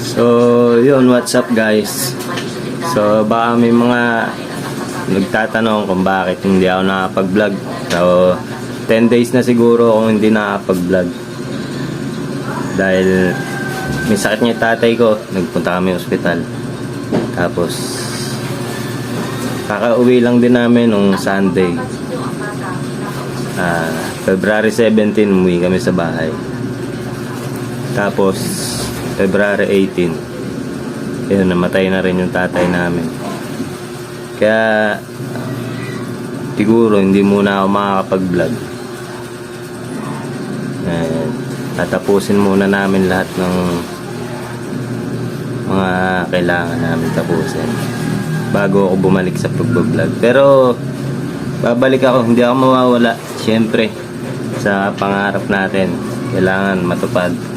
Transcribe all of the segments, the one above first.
So, yun, what's up guys? So, baka may mga nagtatanong kung bakit hindi ako nakapag-vlog. So, 10 days na siguro kung hindi nakapag-vlog. Dahil may sakit niya tatay ko, nagpunta kami ospital. Tapos, kakauwi lang din namin nung Sunday. Ah, February 17, umuwi kami sa bahay. Tapos, February 18, yun, namatay na rin yung tatay namin. Kaya, siguro hindi muna ako makakapag-vlog. Eh, tatapusin muna namin lahat ng mga kailangan namin tapusin bago ako bumalik sa pag-vlog. Pero, babalik ako, hindi ako mawawala. Siyempre, sa pangarap natin, kailangan matupad.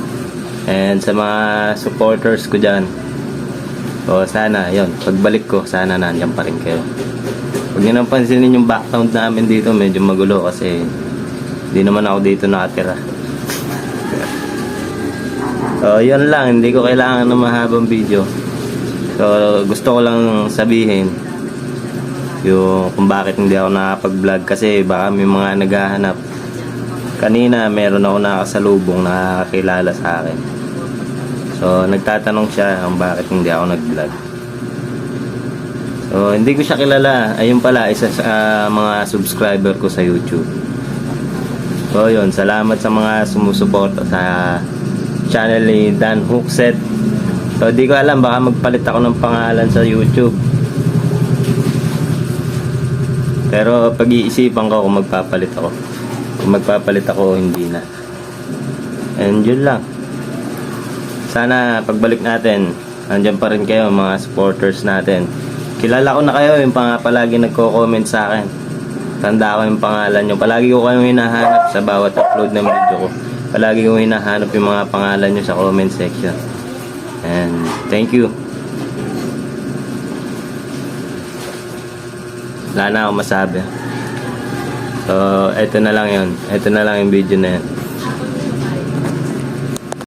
And sa mga supporters ko dyan, o sana, yon pagbalik ko, sana nandiyan pa rin kayo. Huwag nyo nang pansinin yung background namin dito, medyo magulo kasi hindi naman ako dito nakatira. so, yun lang, hindi ko kailangan ng mahabang video. So, gusto ko lang sabihin yung kung bakit hindi ako nakapag-vlog kasi baka may mga naghahanap. Kanina, meron ako nakasalubong nakakilala sa akin. So, nagtatanong siya kung bakit hindi ako nag-vlog. So, hindi ko siya kilala. Ayun pala, isa sa ah, mga subscriber ko sa YouTube. So, yun. Salamat sa mga sumusuporta sa channel ni Dan Hookset. So, di ko alam. Baka magpalit ako ng pangalan sa YouTube. Pero pag-iisipan ko kung magpapalit ako. Kung magpapalit ako, hindi na. And yun lang. Sana pagbalik natin, andyan pa rin kayo mga supporters natin. Kilala ko na kayo, yung pang palagi nagko-comment sa akin. Tanda ko yung pangalan nyo. Palagi ko kayong hinahanap sa bawat upload ng video ko. Palagi ko hinahanap yung mga pangalan nyo sa comment section. And thank you. Wala na akong masabi. So, eto na lang yun. Eto na lang yung video na yun.